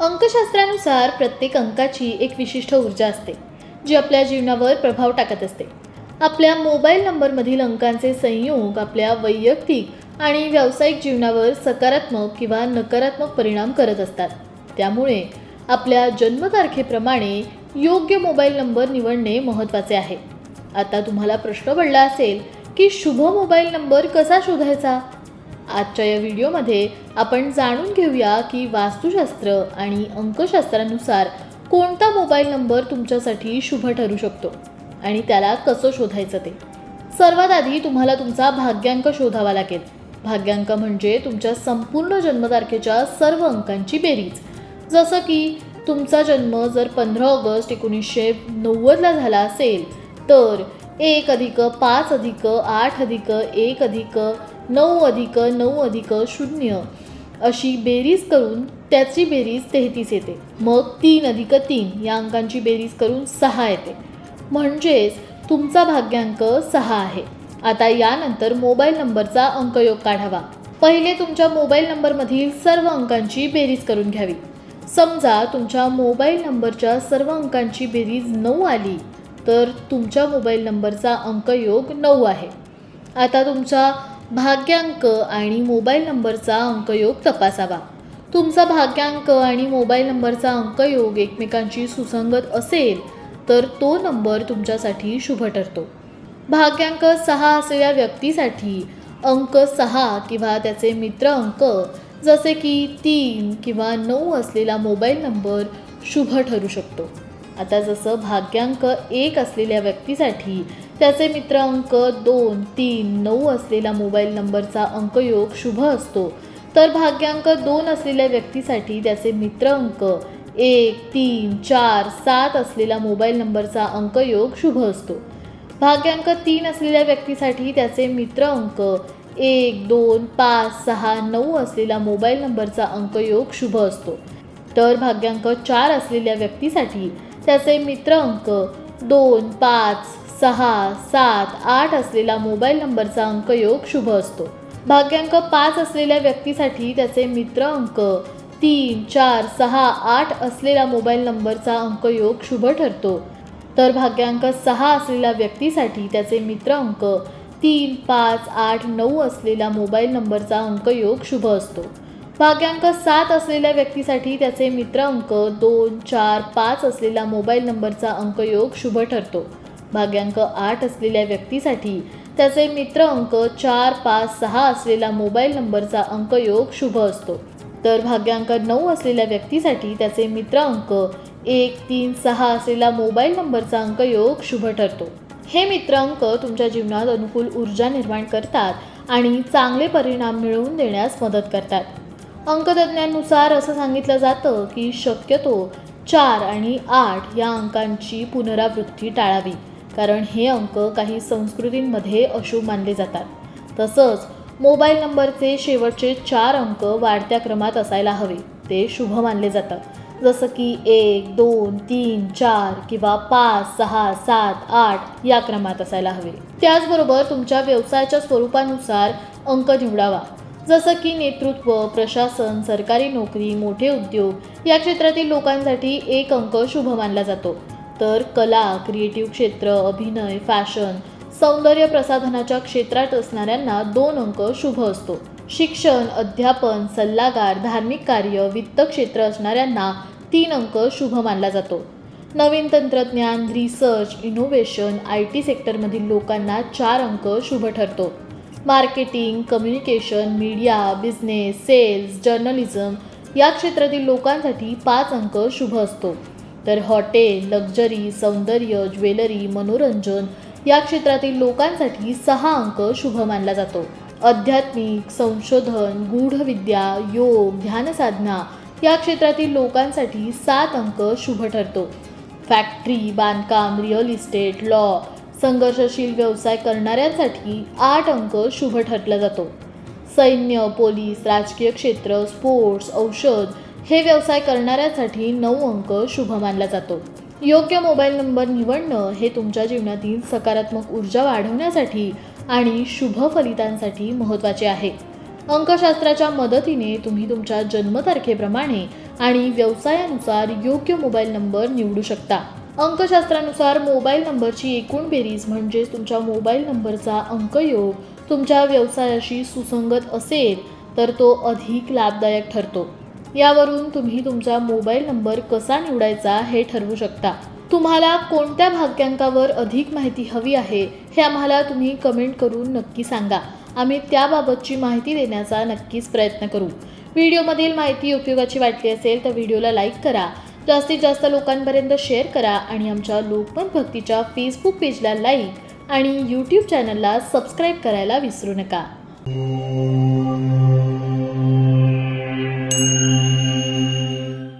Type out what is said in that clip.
अंकशास्त्रानुसार प्रत्येक अंकाची एक विशिष्ट ऊर्जा असते जी आपल्या जीवनावर प्रभाव टाकत असते. आपल्या मोबाईल नंबरमधील अंकांचे संयोग आपल्या वैयक्तिक आणि व्यावसायिक जीवनावर सकारात्मक किंवा नकारात्मक परिणाम करत असतात. त्यामुळे आपल्या जन्मतारखेप्रमाणे योग्य मोबाईल नंबर निवडणे महत्त्वाचे आहे. आता तुम्हाला प्रश्न पडला असेल की शुभ मोबाईल नंबर कसा शोधायचा? आजच्या या व्हिडिओमध्ये आपण जाणून घेऊया की वास्तुशास्त्र आणि अंकशास्त्रानुसार कोणता मोबाईल नंबर तुमच्यासाठी शुभ ठरू शकतो आणि त्याला कसं शोधायचं ते. सर्वात आधी तुम्हाला तुमचा भाग्यांक शोधावा लागेल. भाग्यांक म्हणजे तुमच्या संपूर्ण जन्मतारखेच्या सर्व अंकांची बेरीज. जसं की तुमचा जन्म जर पंधरा ऑगस्ट एकोणीसशे नव्वदला झाला असेल तर एक अधिक पाच अधिक आठ अधिक एक अधिक नऊ अधिक नऊ अधिक शून्य अशी बेरीज करून त्याची बेरीज तेहतीस येते. मग तीन अधिक तीन या अंकांची बेरीज करून सहा येते. म्हणजेच तुमचा भाग्यांक सहा आहे. आता यानंतर मोबाईल नंबरचा अंकयोग काढावा. पहिले तुमच्या मोबाईल नंबरमधील सर्व अंकांची बेरीज करून घ्यावी. समजा तुमच्या मोबाईल नंबरच्या सर्व अंकांची बेरीज नऊ आली तर तुमच्या मोबाईल नंबरचा अंकयोग नऊ आहे. आता तुमच्या भाग्यांक आणि मोबाईल नंबरचा अंकयोग तपासावा. तुमचा भाग्यांक आणि मोबाईल नंबरचा अंकयोग एकमेकांशी सुसंगत असेल तर तो नंबर तुमच्यासाठी शुभ ठरतो. भाग्यांक सहा असलेल्या व्यक्तीसाठी अंक सहा किंवा त्याचे मित्र अंक जसे की तीन किंवा नऊ असलेला मोबाईल नंबर शुभ ठरू शकतो. आता जसं भाग्यांक एक असलेल्या व्यक्तीसाठी त्याचे मित्र अंक दोन तीन नऊ असलेला मोबाईल नंबरचा अंकयोग शुभ असतो. तर भाग्यांक दोन असलेल्या व्यक्तीसाठी त्याचे मित्र अंक एक तीन चार सात असलेला मोबाईल नंबरचा अंकयोग शुभ असतो. भाग्यांक तीन असलेल्या व्यक्तीसाठी त्याचे मित्र अंक एक दोन पाच सहा नऊ असलेला मोबाईल नंबरचा अंकयोग शुभ असतो. तर भाग्यांक चार असलेल्या व्यक्तीसाठी त्याचे मित्र अंक दोन पाच सहा सात आठ असलेला मोबाईल नंबरचा अंकयोग शुभ असतो. भाग्यांक पाच असलेल्या व्यक्तीसाठी त्याचे मित्र अंक तीन चार सहा आठ असलेला मोबाईल नंबरचा अंकयोग शुभ ठरतो. तर भाग्यांक सहा असलेल्या व्यक्तीसाठी त्याचे मित्र अंक तीन पाच आठ नऊ असलेला मोबाईल नंबरचा अंकयोग शुभ असतो. भाग्यांक सात असलेल्या व्यक्तीसाठी त्याचे मित्र अंक दोन चार पाच असलेला मोबाईल नंबरचा अंकयोग शुभ ठरतो. भाग्यांक आठ असलेल्या व्यक्तीसाठी त्याचे मित्र अंक चार पाच सहा असलेला मोबाईल नंबरचा अंकयोग शुभ असतो. तर भाग्यांक नऊ असलेल्या व्यक्तीसाठी त्याचे मित्र अंक एक तीन सहा असलेला मोबाईल नंबरचा अंकयोग शुभ ठरतो. हे मित्र अंक तुमच्या जीवनात अनुकूल ऊर्जा निर्माण करतात आणि चांगले परिणाम मिळवून देण्यास मदत करतात. अंकतज्ञांनुसार असं सांगितलं जातं की शक्यतो चार आणि आठ या अंकांची पुनरावृत्ती टाळावी. कारण हे अंक काही संस्कृतींमध्ये अशुभ मानले जातात. तसंच मोबाईल नंबरचे शेवटचे चार अंक वाढत्या क्रमात असायला हवे. ते शुभ मानले जातात. जसं की एक दोन तीन चार किंवा पाच सहा सात आठ या क्रमात असायला हवे. त्याचबरोबर तुमच्या व्यवसायाच्या स्वरूपानुसार अंक निवडावा. जसं की नेतृत्व प्रशासन सरकारी नोकरी मोठे उद्योग या क्षेत्रातील लोकांसाठी एक अंक शुभ मानला जातो. तर कला क्रिएटिव्ह क्षेत्र अभिनय फॅशन सौंदर्य प्रसाधनाच्या क्षेत्रात असणाऱ्यांना दोन अंक शुभ असतो. शिक्षण अध्यापन सल्लागार धार्मिक कार्य वित्त क्षेत्र असणाऱ्यांना तीन अंक शुभ मानला जातो. नवीन तंत्रज्ञान रिसर्च इनोव्हेशन आय टी सेक्टरमधील लोकांना चार अंक शुभ ठरतो. Marketing communication media business sales journalism या क्षेत्रातील लोकांसाठी पाच अंक शुभ असतो. तर हॉटेल लक्झरी सौंदर्य ज्वेलरी मनोरंजन या क्षेत्रातील लोकांसाठी सहा अंक शुभ मानला जातो. आध्यात्मिक संशोधन गूढविद्या योग ध्यानसाधना या क्षेत्रातील लोकांसाठी सात अंक शुभ ठरतो. फॅक्टरी बांधकाम रिअल इस्टेट लॉ संघर्षशील व्यवसाय करणाऱ्यांसाठी आठ अंक शुभ ठरला जातो. सैन्य पोलीस राजकीय क्षेत्र स्पोर्ट्स औषध हे व्यवसाय करणाऱ्यासाठी नऊ अंक शुभ मानला जातो. योग्य मोबाईल नंबर निवडणं हे तुमच्या जीवनातील सकारात्मक ऊर्जा वाढवण्यासाठी आणि शुभ फलितांसाठी महत्त्वाचे आहे. अंकशास्त्राच्या मदतीने तुम्ही तुमच्या जन्मतारखेप्रमाणे आणि व्यवसायानुसार योग्य मोबाईल नंबर निवडू शकता. अंकशास्त्रानुसार मोबाईल नंबरची एकूण बेरीज म्हणजेच तुमच्या मोबाईल नंबरचा अंकयोग तुमच्या व्यवसायाशी सुसंगत असेल तर तो अधिक लाभदायक ठरतो. यावरून तुम्ही तुमचा मोबाईल नंबर कसा निवडायचा हे ठरवू शकता. तुम्हाला कोणत्या भाग्यांकावर अधिक माहिती हवी आहे हे आम्हाला तुम्ही कमेंट करून नक्की सांगा. आम्ही त्याबाबतची माहिती देण्याचा नक्कीच प्रयत्न करू. व्हिडिओमधील माहिती उपयोगाची वाटली असेल तर व्हिडिओला लाईक करा. जास्तीत जास्त लोकांपर्यंत शेअर करा आणि आमच्या लोकमत भक्तीच्या फेसबुक पेजला लाईक आणि यूट्यूब चॅनलला सबस्क्राईब करायला विसरू नका.